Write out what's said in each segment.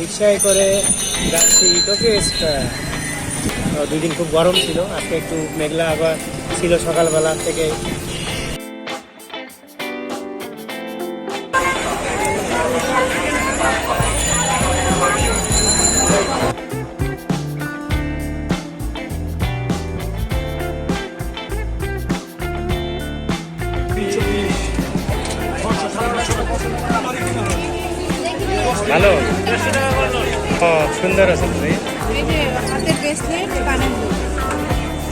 রিক্সায় করে যাচ্ছি তোকে দুই দিন খুব গরম ছিল। আজকে একটু মেঘলা আবার ছিল সকালবেলা থেকে। ভালো? সুন্দর আছে কানের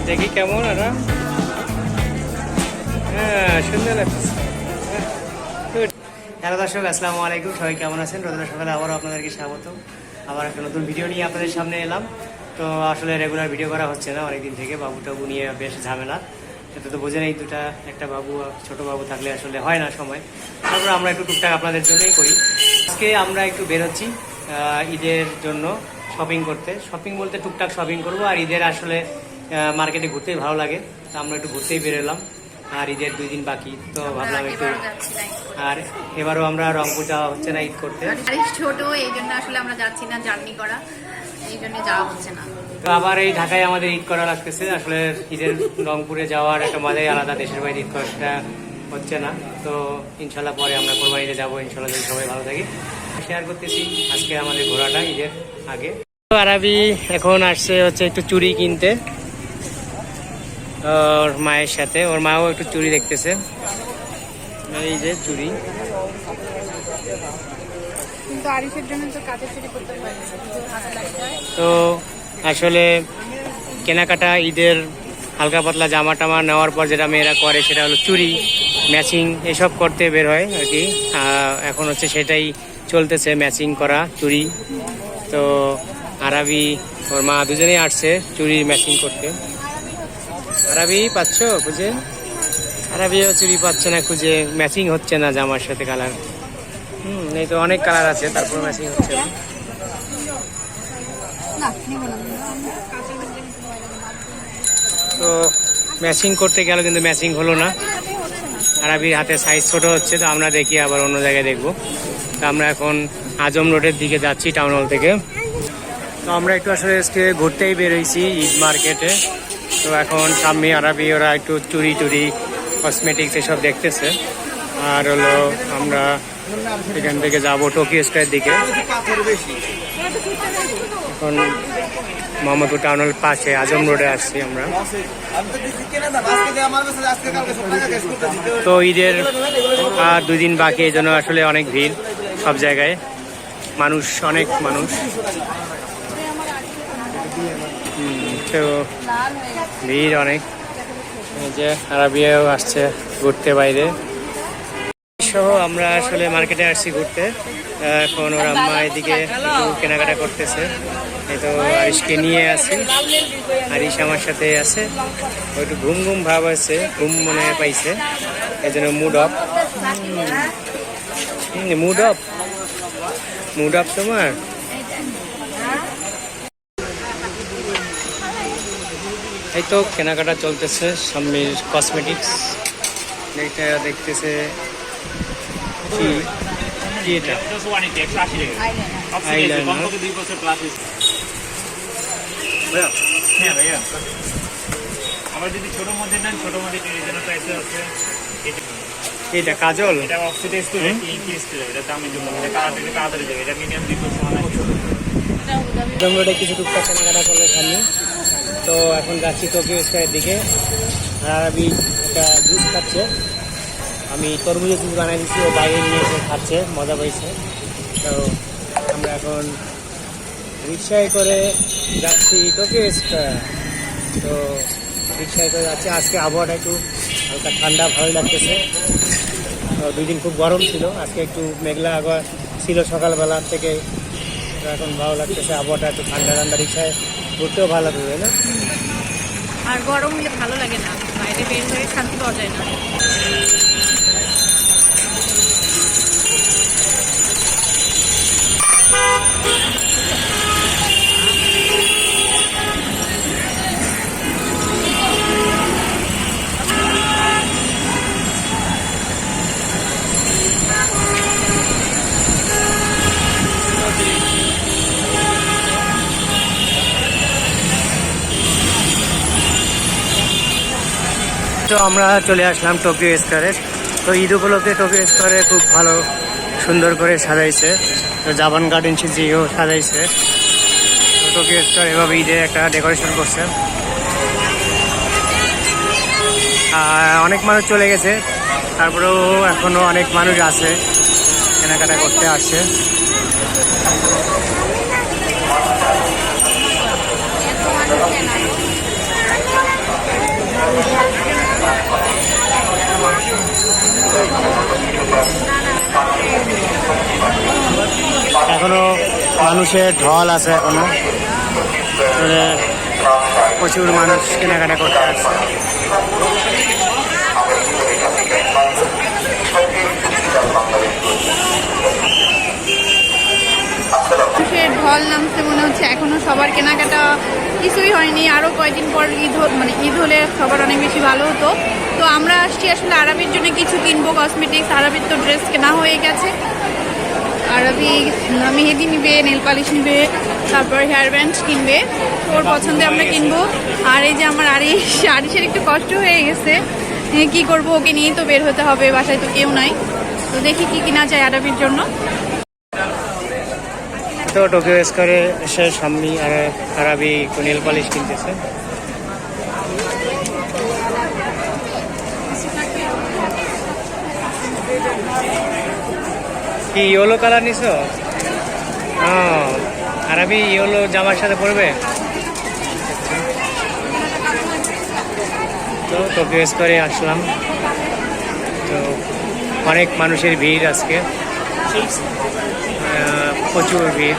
দেখি কেমন ওরা। হ্যাঁ সুন্দর লাগছে। হ্যালো দর্শক, আসসালামু আলাইকুম। সবাই কেমন আছেন? রোজার সকালে আবারও আপনাদেরকে স্বাগত আবার একটা নতুন ভিডিও নিয়ে আপনাদের সামনে এলাম। তো আসলে রেগুলার ভিডিও করা হচ্ছে না অনেকদিন থেকে। বাবু টাবু নিয়ে বেশ ঝামেলা। এটা তো বোঝেন এই দুটা, একটা বাবু আর ছোট বাবু থাকলে আসলে হয় না সময়। তারপর আমরা একটু টুকটাক আপনাদের জন্যই করি। আজকে আমরা একটু বেরোচ্ছি ঈদের জন্য শপিং করতে। শপিং বলতে টুকটাক শপিং করব আর ঈদের আসলে মার্কেটে ঘুরতেই ভালো লাগে। তো আমরা একটু ঘুরতেই বেরোলাম আর ঈদের দুই দিন বাকি। তো ভাবলাম একটু। আর এবারও আমরা রংপুর যাওয়া হচ্ছে না ঈদ করতে। ছোট এই জন্য আসলে আমরা যাচ্ছি না জার্নি করা এই জন্য যাওয়া হচ্ছে না। তো আবার এই ঢাকায় আমাদের ঈদ করা লাগতেছে আসলে ঈদের রংপুরে যাওয়ার একটা মজাই আলাদা দেশের বাইরে ঈদ করা হচ্ছে না। তো ইনশাল্লাহ পরে আমরা কোরবানিতে যাব ইনশাল্লাহ যদি সবাই ভালো থাকি। শেয়ার করতেছি আজকে আমাদের ঘোরাটা ঈদের আগে। তো আরবি এখন আসছে হচ্ছে একটু চুরি কিনতে। ওর মায়ের সাথে ওর মাও একটু চুরি দেখতেছে। এই যে চুরি তো আসলে কেনাকাটা ঈদের হালকা পাতলা জামা টামা নেওয়ার পর যেটা মেয়েরা করে সেটা হলো চুরি ম্যাচিং এসব করতে বের হয় আর কি। এখন হচ্ছে সেটাই চলতেছে ম্যাচিং করা চুরি তো আরবি, ওর মা দুজনেই আসছে চুড়ি ম্যাচিং করতে। আরবি পাচ্ছ খুঁজে? আরবিও চুরি পাচ্ছে না খুঁজে ম্যাচিং হচ্ছে না জামার সাথে কালার হুম, এই তো অনেক কালার আছে, তারপর ম্যাচিং হচ্ছে না না নেব না কাজের মধ্যে তো ম্যাচিং করতে গেল, কিন্তু ম্যাচিং হলো না। আরবির হাতে সাইজ ছোট হচ্ছে, তো আমরা দেখি আবার অন্য জায়গায় দেখব। তো আমরা এখন আজম রোডের দিকে যাচ্ছি টাউন হল থেকে। তো আমরা একটু আসলে আজকে ঘুরতেই বেরোইছি ঈদ মার্কেটে তো এখন সামনে আরবি, ওরা একটু চুরি টুরি কসমেটিক্স এসব দেখতেছে। আর হলো আমরা এখান থেকে যাব টোকিও স্কোয়ার দিকে। এখন মোহাম্মদপুর টাউন পাশে আজম রোডে আসছি আমরা। তো ঈদের আর দুই দিন বাকি, এই জন্য আসলে অনেক ভিড় সব জায়গায়। মানুষ, অনেক মানুষ। তো ভিড় অনেক। যে আরবিয়াও আসছে ঘুরতে বাইরে। সহ আমরা আসলে মার্কেটে আসছি ঘুরতে। এখন ওর আম্মা এদিকে কেনাকাটা করতেছে। এই তো আরিশকে নিয়ে আসি আরিশ আমার সাথে আছে। একটু ঘুম ঘুম ভাব আছে, ঘুম মনে পাইছে। এই জন্য mood off mood off mood off তোমার? এই তো কেনাকাটা চলতেছে সামনের কসমেটিক্স এটা দেখতেছে। এটা একশো ওয়ানিটি একশো আশি টাকা দুই বছর ক্লাস হ্যাঁ ভাইয়া আবার যদি ছোট মধ্যে নেন ছোট মধ্যে এর প্রাইস হচ্ছে এটা- কাজল এটা অক্সিডাইজ ইনক্রিজ করে এটা এটা তাড়াতাড়ি তাড়াতাড়ি যাবে এটা মিনিমাম দুই বছর অনেক একদম রোডে কিছু টুকটাক কেনাকাটা করলে সামনে তো এখন যাচ্ছি টোকিও স্কোয়ারের দিকে। আর আমি একটা জুস খাচ্ছে। আমি তরমুজের জুস বানাই দিচ্ছি ও বাইরে নিয়ে এসে খাচ্ছে, মজা পাইছে। তো আমরা এখন রিক্সায় করে যাচ্ছি স্কোয়ার। তো রিক্সায় করে যাচ্ছি, আজকে আবহাওয়াটা একটু হালকা ঠান্ডা, ভালোই লাগতেছে। তো দুই দিন খুব গরম ছিল, আজকে একটু মেঘলা আবহাওয়া ছিল সকালবেলা থেকে। এখন ভালো লাগতেছে, আবহাওয়াটা একটু ঠান্ডা ঠান্ডা, রিক্সায় ঘুরতেও ভালো লাগবে না? আর গরম হলে ভালো লাগে না। বাইরে বের হয়ে শান্তি পাওয়া যায় না। তো আমরা চলে আসলাম টোকিও স্কোয়ারে। তো ঈদ উপলক্ষে টোকিও স্কোয়ারে খুব ভালো, সুন্দর করে সাজাইছে। তো জাপান গার্ডেন সিজিও সাজাইছে। তো টোকিও স্কোয়ার এভাবে ঈদের একটা ডেকোরেশন করছে। অনেক মানুষ চলে গেছে, তারপরেও এখনও অনেক মানুষ আছে, কেনাকাটা করতে আসছে। এখনও মানুষের ঢল আছে এখনও প্রচুর মানুষ কেনাকাটা করতে আসছে। ঢল নামছে মনে হচ্ছে, এখনও সবার কেনাকাটা কিছুই হয়নি। আরও কয়দিন পর ঈদ মানে ঈদ হলে সবার অনেক বেশি ভালো হতো। তো আমরা আসছি আসলে আরবির জন্য কিছু কিনবো কসমেটিক্স আরবির তো ড্রেস কেনা হয়ে গেছে। আরবি মেহেদি নিবে, নেল পালিশ নিবে, তারপর হেয়ার ব্যান্ড কিনবে। ওর পছন্দে আমরা কিনবো। আর এই যে আমার আরিশ আরিসের একটু কষ্ট হয়ে গেছে। কি করব, ওকে নিয়েই তো বের হতে হবে, বাসায় তো কেউ নাই। তো দেখি কি কিনা যায় আরবির জন্য। তো টোকিও স্কোয়ারে এসে সামনি আর আরবি নেল পালিশ কিনতেছে। কি ইয়েলো কালার নিছো? আর আমি ইয়েলো জামার সাথে পরবে? তো টোকিও স্কোয়ারে আসলাম। তো অনেক মানুষের ভিড় আজকে। প্রচুর ভিড়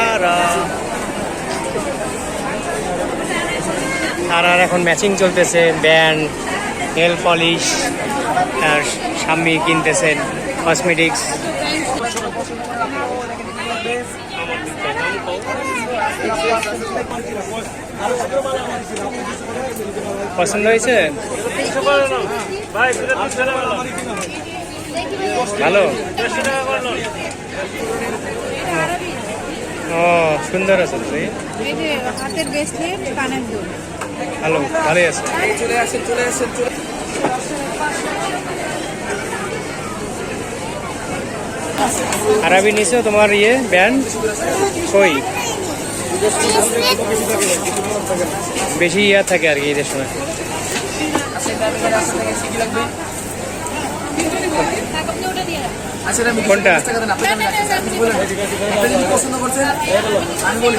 আর আর এখন ম্যাচিং চলতেছে ব্যান্ড নেল পলিশ আর স্বামী কিনতেছেন কসমেটিক্স পছন্দ হয়েছে? ভালো? ও, সুন্দর আছে হাতের কানের দুল। ভালো ভালোই আছে? আরবি নিছো তোমার ইয়ে ব্যান্ড? কই? বেশি ইয়া থাকে আর কি ঈদের সময়। কোনটা? পছন্দ করছেন আমি বলি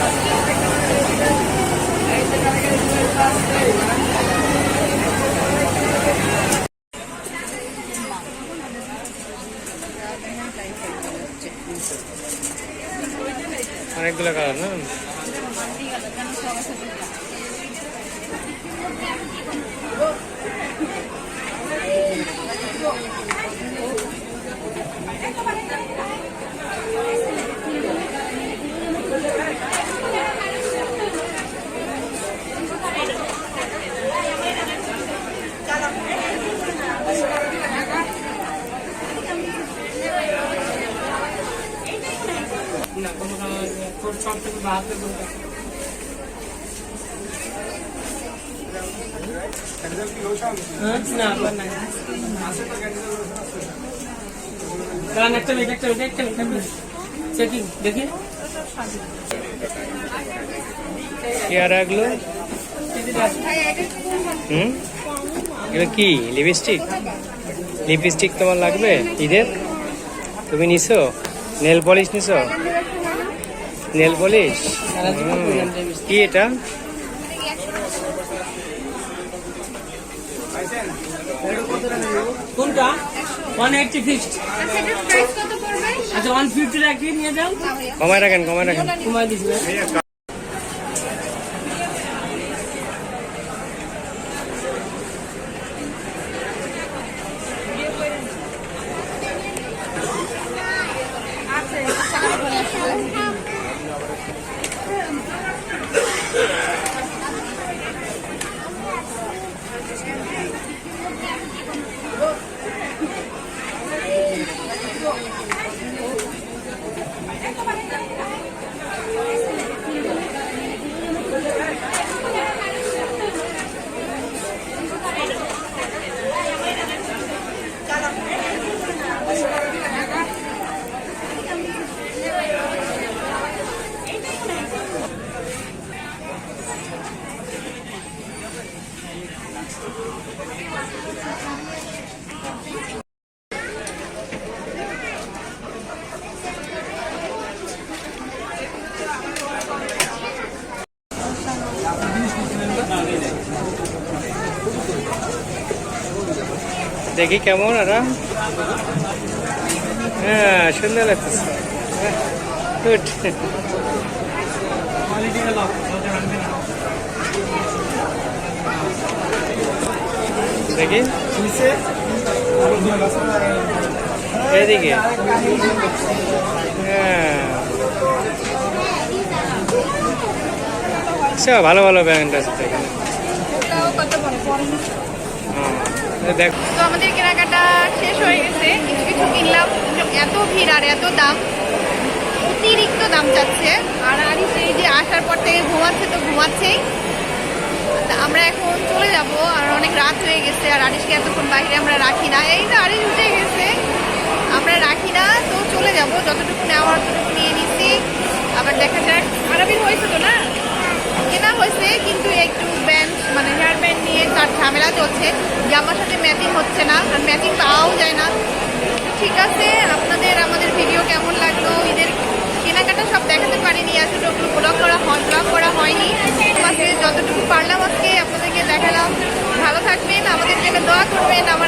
लगा है ना? অনেকগুলো কালার না কি আর এগুলো হুম এগুলো কি লিপস্টিক লিপস্টিক তোমার লাগবে ঈদের তুমি নিছো নেল পলিশ নিছো নেল পলিশ? কি এটা? কোনটা? ওয়ান এইটটি ফিক্সড আচ্ছা পড়বে? আচ্ছা ওয়ান ফিফটি রাখি নিয়ে যাও। কমায় রাখেন কমায় রাখেন। কমাই দিছি। দেখি কেমন এটা হ্যাঁ সুন্দর লাগতেছে। দেখি। এদিকে। হ্যাঁ। আচ্ছা ভালো ভালো ব্যান্ড আছে তো এখানে ওটাও কত বড় বড় হ্যাঁ, এই দেখ। তো আমাদের কেনাকাটা শেষ হয়ে গেছে। কিছু কিছু কিনলাম। এত ভিড় আর এত দাম। অতিরিক্ত দাম যাচ্ছে আর আরি সেই যে আসার পর থেকে ঘুমাচ্ছে তো ঘুমাচ্ছেই। আমরা এখন চলে যাব। আর অনেক রাত হয়ে গেছে। আর আরিসকে এতক্ষণ বাইরে আমরা রাখি না। এই তো আরিস উঠে গেছে। আমরা রাখি না। তো চলে যাব। যতটুকু নেওয়ার ততটুকু নিয়ে নিচ্ছি। আবার দেখা যাক। আরবির হয়েছে তো না? কেনা হয়েছে, কিন্তু একটু ব্যান্ড মানে হেয়ার ব্যান্ড নিয়ে তার ঝামেলা চলছে। জামার সাথে ম্যাচিং হচ্ছে না, আর ম্যাচিং পাওয়াও যায় না। ঠিক আছে, আপনাদের আমাদের ভিডিও কেমন লাগল? ঈদের কেনাকাটা সব দেখাতে পারিনি আসলে ওগুলো ব্লগ করা হয় ব্লগ করা হয়নি। আজকে যতটুকু পারলাম আজকে, আপনাদেরকে দেখালাম। ভালো থাকবেন, আমাদের জন্য দোয়া করবেন আমার